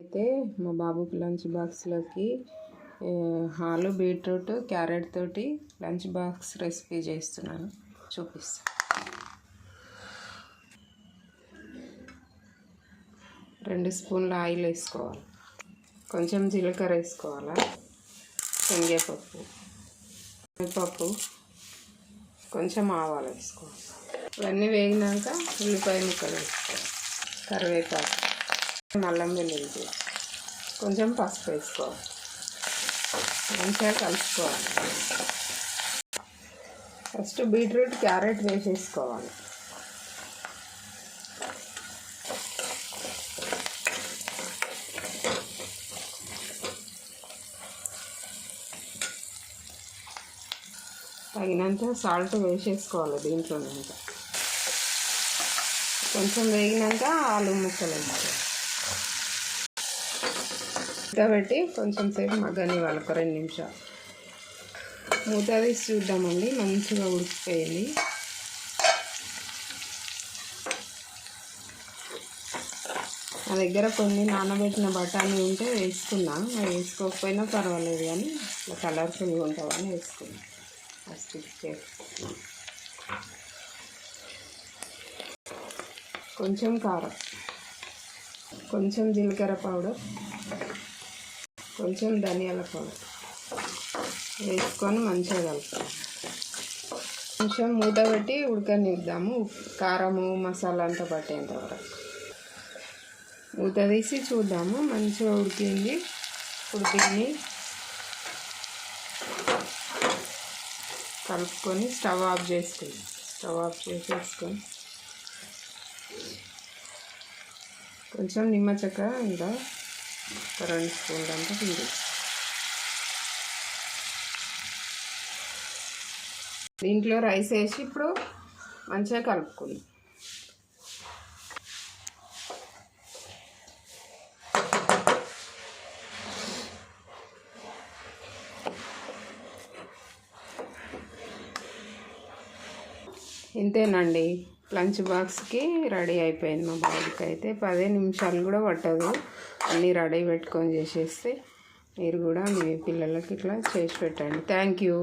అయితే మా బాబుకి లంచ్ బాక్స్లోకి ఆ, ఆలు బీట్రూట్ క్యారెట్ తోటి లంచ్ బాక్స్ రెసిపీ చేస్తున్నాను. చూపిస్తాను రెండు స్పూన్ల ఆయిల్ వేసుకోవాలి. కొంచెం జీలకర్ర వేసుకోవాలా? శనగపప్పు. పప్పు కొంచెం ఆవాలు వేసుకోవాలి. ఇవన్నీ వేగినాక ఉల్లిపాయ ముక్కలు వేసుకోవాలి. కరివేపాకు. అల్లం వెల్లుల్లి పేస్ట్. కొంచెం పసుపు వేసుకోవాలి మంచిగా కలుపుకోవాలి. ఫస్ట్ బీట్రూట్ క్యారెట్ వేసేసుకోవాలి. తగినంత సాల్ట్ వేసేసుకోవాలి దీంట్లో కొంచెం వేగినాక ఆలు ముక్కలు వేసుకోవాలి. మూత పెట్టి కొంచెం సేపు మగ్గనివ్వాలి ఒక రెండు నిమిషాలు. మూత తీసి చూద్దామండి మంచిగా ఉడికిపోయింది. నా దగ్గర కొన్ని నానబెట్టిన బఠానీ ఉంటే వేసుకున్నా అవి వేసుకోకపోయినా పర్వాలేదు కానీ ఇట్లా కలర్ఫుల్గా ఉంటామని వేసుకున్నా ఫస్ట్ కొంచెం కారం కొంచెం జీలకర్ర పౌడర్ కొంచెం ధనియాల పౌడర్ వేసుకొని మంచిగా కలుపుతాం. కొంచెం మూత పెట్టి ఉడకనిద్దాము కారము మసాలా అంతా పట్టేంత వరకు. మూత తీసి చూద్దాము. మంచిగా ఉడికింది. ఉడికింది. కలుపుకొని స్టవ్ ఆఫ్ చేసుకుంది స్టవ్ ఆఫ్ చేసేసుకొని కొంచెం నిమ్మ చెక్క ఇంకా ఒక రెండు స్పూన్లు అంతా పిండి దీంట్లో రైస్ వేసి ఇప్పుడు మంచిగా కలుపుకుంది. ఇంతేనండి. లంచ్ బాక్స్కి రెడీ అయిపోయింది మా బాబుకి అయితే. పదే నిమిషాలు కూడా పట్టదు. అన్నీ రెడీ పెట్టుకొని చేసేస్తే మీరు కూడా మీ పిల్లలకి ఇట్లా చేసి పెట్టండి. Thank you.